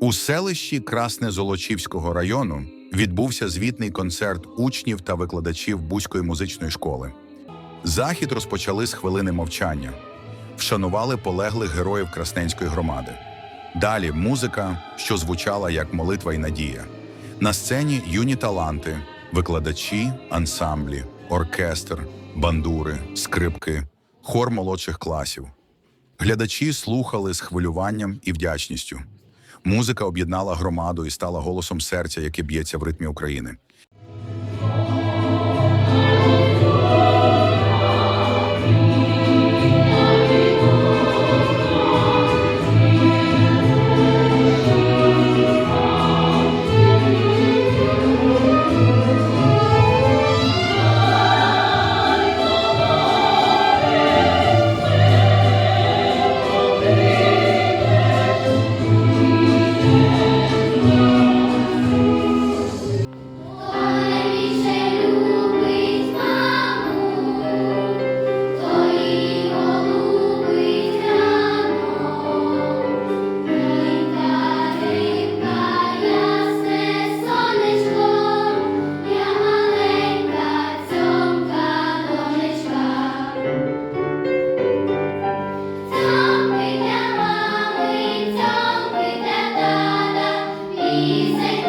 У селищі Красне Золочівського району відбувся звітний концерт учнів та викладачів Бузької музичної школи. Захід розпочали з хвилини мовчання, вшанували полеглих героїв Красненської громади. Далі музика, що звучала як молитва і надія. На сцені юні таланти, викладачі, ансамблі, оркестр, бандури, скрипки, хор молодших класів. Глядачі слухали з хвилюванням і вдячністю. Музика об'єднала громаду і стала голосом серця, яке б'ється в ритмі України. Amen.